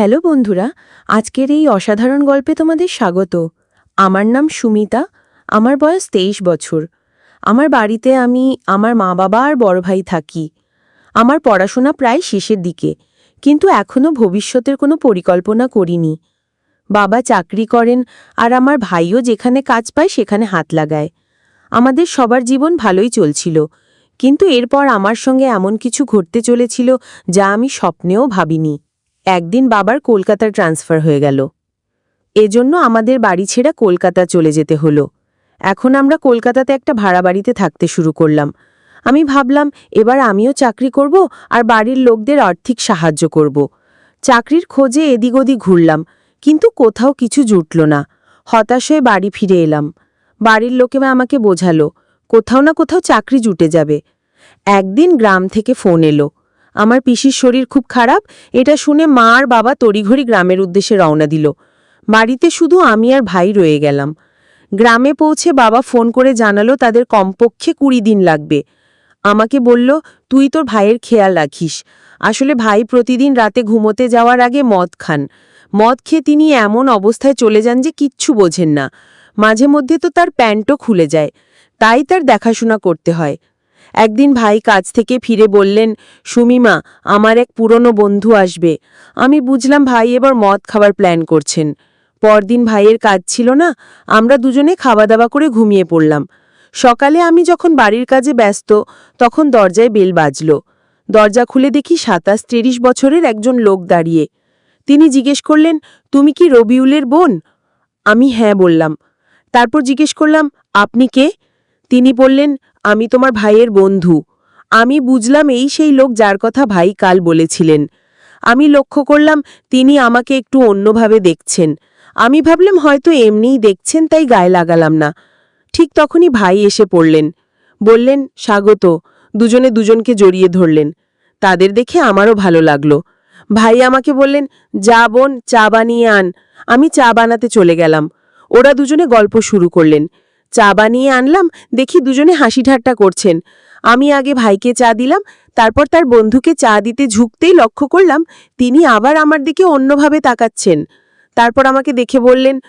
Hello বন্ধুরা, আজকের এই অসাধারণ গল্পে তোমাদের স্বাগত। আমার নাম সুমিতা, আমার বয়স তেইশ বছর। আমার বাড়িতে আমি, আমার মা বাবা আর বড় ভাই থাকি। আমার পড়াশোনা প্রায় শেষের দিকে, কিন্তু এখনও ভবিষ্যতের কোনো পরিকল্পনা করিনি। বাবা চাকরি করেন আর আমার ভাইও যেখানে কাজ পায় সেখানে হাত লাগায়। আমাদের সবার জীবন ভালোই চলছিল, কিন্তু এরপর আমার সঙ্গে এমন কিছু ঘটতে চলেছিল যা আমি স্বপ্নেও ভাবিনি। একদিন বাবার কলকাতার ট্রান্সফার হয়ে গেল। এজন্য আমাদের বাড়ি ছেড়ে কলকাতা চলে যেতে হলো। এখন আমরা কলকাতাতে একটা ভাড়া বাড়িতে থাকতে শুরু করলাম। আমি ভাবলাম, এবার আমিও চাকরি করব আর বাড়ির লোকদের আর্থিক সাহায্য করব। চাকরির খোঁজে এদিক ওদিক ঘুরলাম, কিন্তু কোথাও কিছু জুটল না। হতাশ হয়ে বাড়ি ফিরে এলাম। বাড়ির লোকে আমাকে বোঝালো, কোথাও না কোথাও চাকরি জুটে যাবে। একদিন গ্রাম থেকে ফোন এলো আমার পিসির শরীর খুব খারাপ, এটা শুনে মা আর বাবা তড়িঘড়ি গ্রামের উদ্দেশ্যে রওনা দিল। বাড়িতে শুধু আমি আর ভাই রয়ে গেলাম। গ্রামে পৌঁছে বাবা ফোন করে জানালো তাদের কমপক্ষে কুড়ি দিন লাগবে। আমাকে বলল, তুই তোর ভাইয়ের খেয়াল রাখিস। আসলে ভাই প্রতিদিন রাতে ঘুমোতে যাওয়ার আগে মদ খান। মদ খেয়ে তিনি এমন অবস্থায় চলে যান যে কিচ্ছু বোঝেন না। মাঝে মধ্যে তো তার প্যান্টও খুলে যায়। তাই তার দেখাশোনা করতে হয়। একদিন ভাই কাজ থেকে ফিরে বললেন, সুমিমা, আমার এক পুরনো বন্ধু আসবে। আমি বুঝলাম ভাই এবার মদ খাবার প্ল্যান করছেন। পরদিন ভাইয়ের কাজ ছিল না, আমরা দুজনে খাওয়া দাওয়া করে ঘুমিয়ে পড়লাম। সকালে আমি যখন বাড়ির কাজে ব্যস্ত, তখন দরজায় বেল বাজল। দরজা খুলে দেখি সাতাশ তিরিশ বছরের একজন লোক দাঁড়িয়ে। তিনি জিজ্ঞেস করলেন, তুমি কি রবিউলের বোন? আমি হ্যাঁ বললাম। তারপর জিজ্ঞেস করলাম, আপনি কে? তিনি বললেন আমি তোমার ভাইয়ের বন্ধু। আমি বুঝলাম এই সেই লোক যার কথা ভাই কাল বলেছিলেন। আমি লক্ষ্য করলাম তিনি আমাকে একটু অন্যভাবে দেখছেন। আমি ভাবলাম হয়তো এমনিই দেখছেন, তাই গায়ে লাগালাম না। ঠিক তখনই ভাই এসে পড়লেন। বললেন, স্বাগত। দুজনে দুজনকে জড়িয়ে ধরলেন। তাদের দেখে আমারও ভালো লাগল। ভাই আমাকে বললেন, যা বোন, চা বানিয়ে আন। আমি চা বানাতে চলে গেলাম। ওরা দুজনে গল্প শুরু করলেন। চা বানিয়ে আনলাম, দেখি দুজনে হাসি ঠাট্টা করছেন। আমি আগে ভাইকে চা দিলাম, তারপর তার বন্ধুকে চা দিতে ঝুঁকতেই লক্ষ্য করলাম, তিনি আবার আমার দিকে অন্যভাবে তাকাচ্ছেন। তারপর আমাকে দেখে বললেন,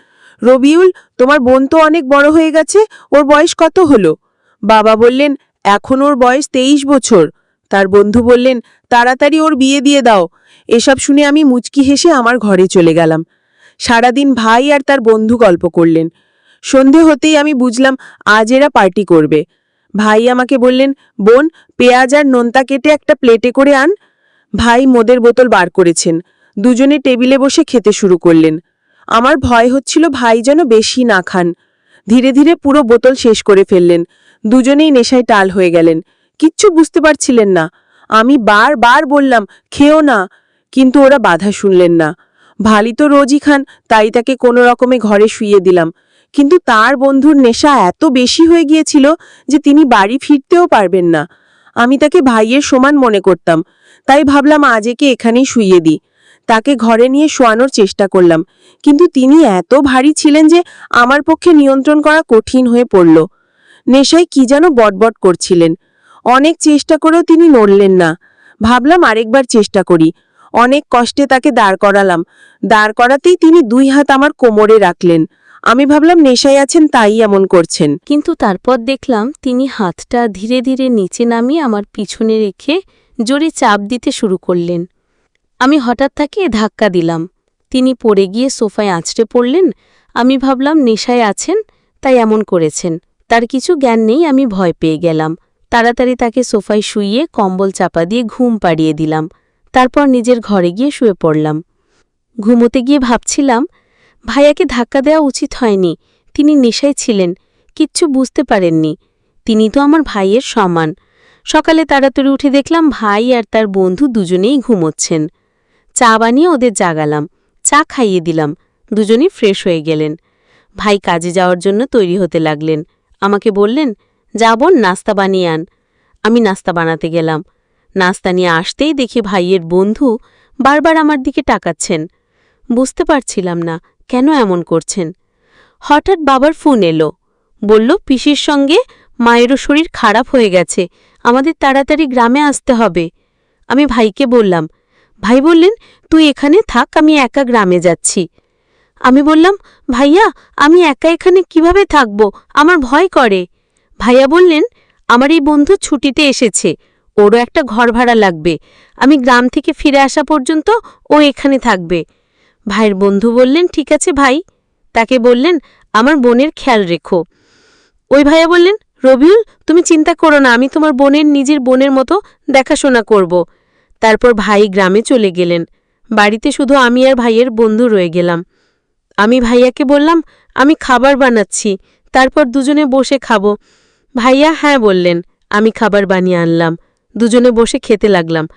রবিউল, তোমার বোন তো অনেক বড় হয়ে গেছে, ওর বয়স কত হলো? বাবা বললেন, এখন ওর বয়স তেইশ বছর। তার বন্ধু বললেন, তাড়াতাড়ি ওর বিয়ে দিয়ে দাও। এসব শুনে আমি মুচকি হেসে আমার ঘরে চলে গেলাম। সারাদিন ভাই আর তার বন্ধু গল্প করলেন। সন্ধে হতেই আমি বুঝলাম আজ এরা পার্টি করবে। ভাই আমাকে বললেন, বোন, পেঁয়াজ আর নোনতা কেটে একটা প্লেটে করে আন। ভাই মোদের বোতল বার করেছেন। দুজনে টেবিলে বসে খেতে শুরু করলেন। আমার ভয় হচ্ছিল ভাই যেন বেশি না খান। ধীরে ধীরে পুরো বোতল শেষ করে ফেললেন। দুজনেই নেশায় টাল হয়ে গেলেন। কিচ্ছু বুঝতে পারছিলেন না। আমি বার বার বললাম, খেও না। কিন্তু ওরা বাধা শুনলেন না। ভালি তো রোজই খান, তাই তাকে কোনো রকমে ঘরে শুইয়ে দিলাম। কিন্তু তার বন্ধুর নেশা এত বেশি হয়ে গিয়েছিল যে তিনি বাড়ি ফিরতেও পারবেন না। আমি তাকে ভাইয়ের সমান মনে করতাম। তাই ভাবলাম আজ একে এখানেই শুইয়ে দিই। তাকে ঘরে নিয়ে শোয়ানোর চেষ্টা করলাম। কিন্তু তিনি এত ভারী ছিলেন যে আমার পক্ষে নিয়ন্ত্রণ করা কঠিন হয়ে পড়ল। নেশায় কি যেন বটবট করছিলেন। অনেক চেষ্টা করেও তিনি নড়লেন না। ভাবলাম আরেকবার চেষ্টা করি। অনেক কষ্টে তাকে দাঁড় করালাম। দাঁড় করাতেই তিনি দুই হাত আমার কোমরে রাখলেন। আমি ভাবলাম নেশায় আছেন তাই এমন করছেন। কিন্তু তারপর দেখলাম তিনি হাতটা ধীরে ধীরে নিচে নামিয়ে আমার পিছনে রেখে জোরে চাপ দিতে শুরু করলেন। আমি হঠাৎ তাকে ধাক্কা দিলাম। তিনি পড়ে গিয়ে সোফায় আঁচড়ে পড়লেন। আমি ভাবলাম নেশায় আছেন, তাই এমন করেছেন। তার কিছু জ্ঞান নেই, আমি ভয় পেয়ে গেলাম। তাড়াতাড়ি তাকে সোফায় শুইয়ে কম্বল চাপা দিয়ে ঘুম পাড়িয়ে দিলাম। তারপর নিজের ঘরে গিয়ে শুয়ে পড়লাম। ঘুমোতে গিয়ে ভাবছিলাম ভাইয়াকে ধাক্কা দেওয়া উচিত হয়নি। তিনি নেশায় ছিলেন, কিচ্ছু বুঝতে পারেননি। তিনি তো আমার ভাইয়ের সমান। সকালে তাড়াতাড়ি উঠে দেখলাম ভাই আর তার বন্ধু দুজনেই ঘুমোচ্ছেন। চা বানিয়ে ওদের জাগালাম, চা খাইয়ে দিলাম, দুজনেই ফ্রেশ হয়ে গেলেন। ভাই কাজে যাওয়ার জন্য তৈরি হতে লাগলেন। আমাকে বললেন যাবন নাস্তা বানিয়ে আন। আমি নাস্তা বানাতে গেলাম। নাস্তা নিয়ে আসতেই দেখি ভাইয়ের বন্ধু বারবার আমার দিকে টাকাচ্ছেন বুঝতে পারছিলাম না কেন এমন করছেন? হঠাৎ বাবার ফোন এলো। বলল, পিসির সঙ্গে মায়েরও শরীর খারাপ হয়ে গেছে, আমাদের তাড়াতাড়ি গ্রামে আসতে হবে। আমি ভাইকে বললাম, ভাই বললেন, তুই এখানে থাক, আমি একা গ্রামে যাচ্ছি। আমি বললাম, ভাইয়া, আমি একা এখানে কীভাবে থাকব? আমার ভয় করে। ভাইয়া বললেন, আমার এই বন্ধু ছুটিতে এসেছে, ওরও একটা ঘর ভাড়া লাগবে। আমি গ্রাম থেকে ফিরে আসা পর্যন্ত ও এখানে থাকবে। ভাইয়ের বন্ধু বললেন, ঠিক আছে ভাই। তাকে বললেন, আমার বোনের খেয়াল রেখো। ওই ভাইয়া বললেন, রবিউল, তুমি চিন্তা করো না, আমি তোমার বোনের নিজের বোনের মতো দেখাশোনা করব। তারপর ভাই গ্রামে চলে গেলেন। বাড়িতে শুধু আমি আর ভাইয়ের বন্ধু রয়ে গেলাম। আমি ভাইয়াকে বললাম, আমি খাবার বানাচ্ছি, তারপর দুজনে বসে খাব। ভাইয়া হ্যাঁ বললেন, আমি খাবার বানিয়ে আনলাম। দুজনে বসে খেতে লাগলাম।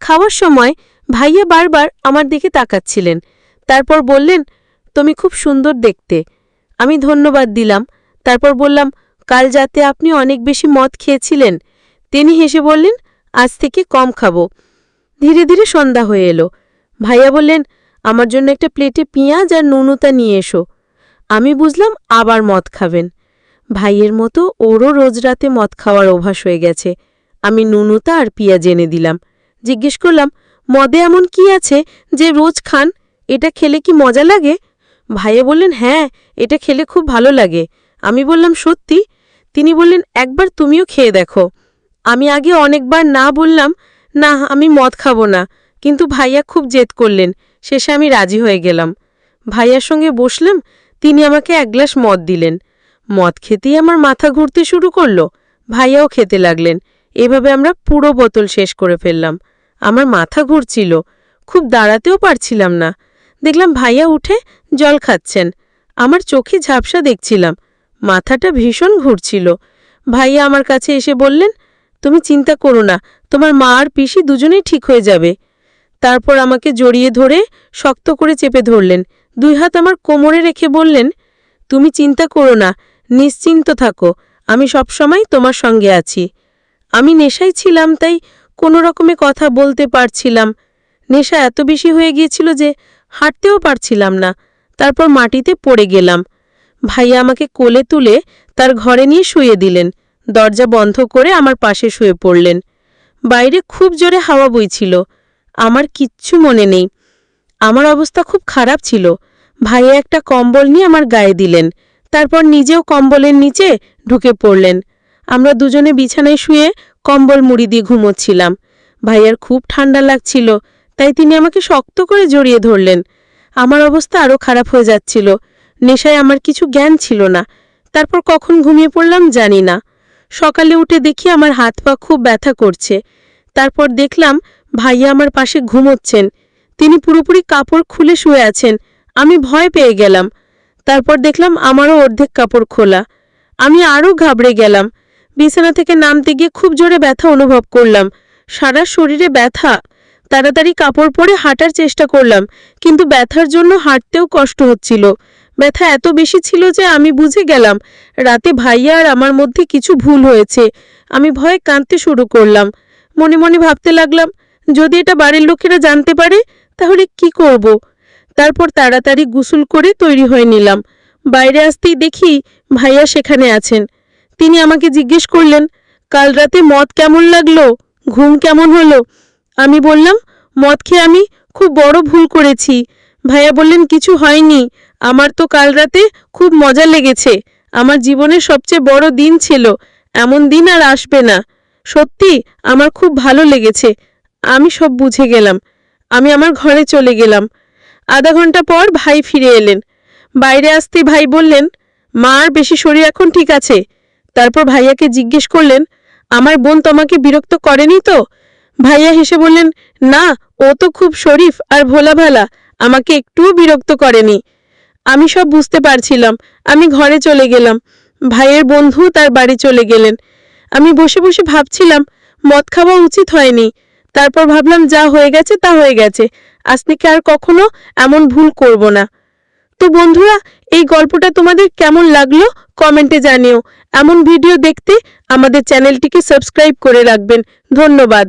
খাওয়ার সময় ভাইয়া বারবার আমার দিকে তাকাচ্ছিলেন। তারপর বললেন, তুমি খুব সুন্দর দেখতে। আমি ধন্যবাদ দিলাম। তারপর বললাম, কাল যাতে আপনি অনেক বেশি মদ খেয়েছিলেন। তিনি হেসে বললেন, আজ থেকে কম খাব। ধীরে ধীরে সন্ধ্যা হয়ে এলো। ভাইয়া বললেন, আমার জন্য একটা প্লেটে পেঁয়াজ আর নুনুতা নিয়ে এসো। আমি বুঝলাম আবার মদ খাবেন। ভাইয়ের মতো ওরও রোজ রাতে মদ খাওয়ার অভ্যাস হয়ে গেছে। আমি নুনুতা আর পেঁয়াজ এনে দিলাম। জিজ্ঞেস করলাম, মদে এমন কি আছে যে রোজ খান? এটা খেলে কি মজা লাগে? ভাইয়া বললেন হ্যাঁ এটা খেলে খুব ভালো লাগে। আমি বললাম, সত্যি? তিনি বললেন, একবার তুমিও খেয়ে দেখো। আমি আগে অনেকবার না বললাম, না, আমি মদ খাব না। কিন্তু ভাইয়া খুব জেদ করলেন। শেষে আমি রাজি হয়ে গেলাম। ভাইয়ার সঙ্গে বসলাম, তিনি আমাকে এক গ্লাস মদ দিলেন। মদ খেতেই আমার মাথা ঘুরতে শুরু করল। ভাইয়াও খেতে লাগলেন। এভাবে আমরা পুরো বোতল শেষ করে ফেললাম। আমার মাথা ঘুরছিল। খুব দাঁড়াতেও পারছিলাম না। দেখলাম ভাইয়া উঠে জল খাচ্ছেন। আমার চোখে ঝাপসা দেখছিলাম। মাথাটা ভীষণ ঘুরছিল। ভাইয়া আমার কাছে এসে বললেন, তুমি চিন্তা করো না, তোমার মা আর পিসি দুজনেই ঠিক হয়ে যাবে। তারপর আমাকে জড়িয়ে ধরে শক্ত করে চেপে ধরলেন। দুই হাত আমার কোমরে রেখে বললেন, তুমি চিন্তা করো না, নিশ্চিন্ত থাকো, আমি সবসময় তোমার সঙ্গে আছি। আমি নেশায় ছিলাম, তাই কোনো রকমে কথা বলতে পারছিলাম। নেশা এত বেশি হয়ে গিয়েছিল যে হাঁটতেও পারছিলাম না। তারপর মাটিতে পড়ে গেলাম। ভাইয়া আমাকে কোলে তুলে তার ঘরে নিয়ে শুয়ে দিলেন। দরজা বন্ধ করে আমার পাশে শুয়ে পড়লেন। বাইরে খুব জোরে হাওয়া বইছিল। আমার কিচ্ছু মনে নেই। আমার অবস্থা খুব খারাপ ছিল। ভাইয়া একটা কম্বল নিয়ে আমার গায়ে দিলেন। তারপর নিজেও কম্বলের নিচে ঢুকে পড়লেন। আমরা দুজনে বিছানায় শুয়ে কম্বল মুড়ি দিয়ে ঘুমোচ্ছিলাম। ভাইয়ার খুব ঠান্ডা লাগছিল। তাই তিনি আমাকে শক্ত করে জড়িয়ে ধরলেন। আমার অবস্থা আরও খারাপ হয়ে যাচ্ছিল। নেশায় আমার কিছু জ্ঞান ছিল না। তারপর কখন ঘুমিয়ে পড়লাম জানি না। সকালে উঠে দেখি আমার হাত পা খুব ব্যথা করছে। তারপর দেখলাম ভাইয়া আমার পাশে ঘুমোচ্ছেন। তিনি পুরোপুরি কাপড় খুলে শুয়ে আছেন। আমি ভয় পেয়ে গেলাম। তারপর দেখলাম আমারও অর্ধেক কাপড় খোলা। আমি আরও ঘাবড়ে গেলাম। বিছানা থেকে নামতে গিয়ে খুব জোরে ব্যথা অনুভব করলাম। সারা শরীরে ব্যথা। তাড়াতাড়ি কাপড় পরে হাঁটার চেষ্টা করলাম, কিন্তু ব্যথার জন্য হাঁটতেও কষ্ট হচ্ছিল। ব্যথা এত বেশি ছিল যে আমি বুঝে গেলাম, রাতে ভাইয়া আর আমার মধ্যে কিছু ভুল হয়েছে। আমি ভয়ে কাঁদতে শুরু করলাম। মনে মনে ভাবতে লাগলাম, যদি এটা বাড়ির লোকেরা জানতে পারে, তাহলে কি করব? তারপর তাড়াতাড়ি গোসল করে তৈরি হয়ে নিলাম। বাইরে আসতেই দেখি ভাইয়া সেখানে আছেন। তিনি আমাকে জিজ্ঞেস করলেন, কাল রাতে মদ কেমন লাগল? ঘুম কেমন হলো? আমি বললাম, মদ খেয়ে আমি খুব বড় ভুল করেছি। ভাইয়া বললেন, কিছু হয়নি। আমার তো কাল রাতে খুব মজা লেগেছে। আমার জীবনের সবচেয়ে বড় দিন ছিল। এমন দিন আর আসবে না। সত্যি, আমার খুব ভালো লেগেছে। আমি সব বুঝে গেলাম। আমি আমার ঘরে চলে গেলাম। আধা ঘণ্টা পর ভাই ফিরে এলেন। বাইরে আসতে ভাই বললেন, মা আর বেশি শরীর এখন ঠিক আছে। তারপর ভাইয়াকে জিজ্ঞেস করলেন, আমার বোন তোমাকে বিরক্ত করেনি তো? ভাইয়া হেসে বললেন, না, ও তো খুব শরীফ আর ভোলা ভালা আমাকে একটুও বিরক্ত করেনি। আমি সব বুঝতে পারছিলাম, আমি ঘরে চলে গেলাম। ভাইয়ের বন্ধু তার বাড়ি চলে গেলেন। আমি বসে বসে ভাবছিলাম, মদ খাওয়া উচিত হয়নি। তারপর ভাবলাম, যা হয়ে গেছে তা হয়ে গেছে। আজ থেকে আর কখনো এমন ভুল করব না। তো বন্ধুরা, এই গল্পটা তোমাদের কেমন লাগল কমেন্টে জানিও। এমন ভিডিও দেখতে আমাদের চ্যানেলটিকে সাবস্ক্রাইব করে রাখবেন। ধন্যবাদ।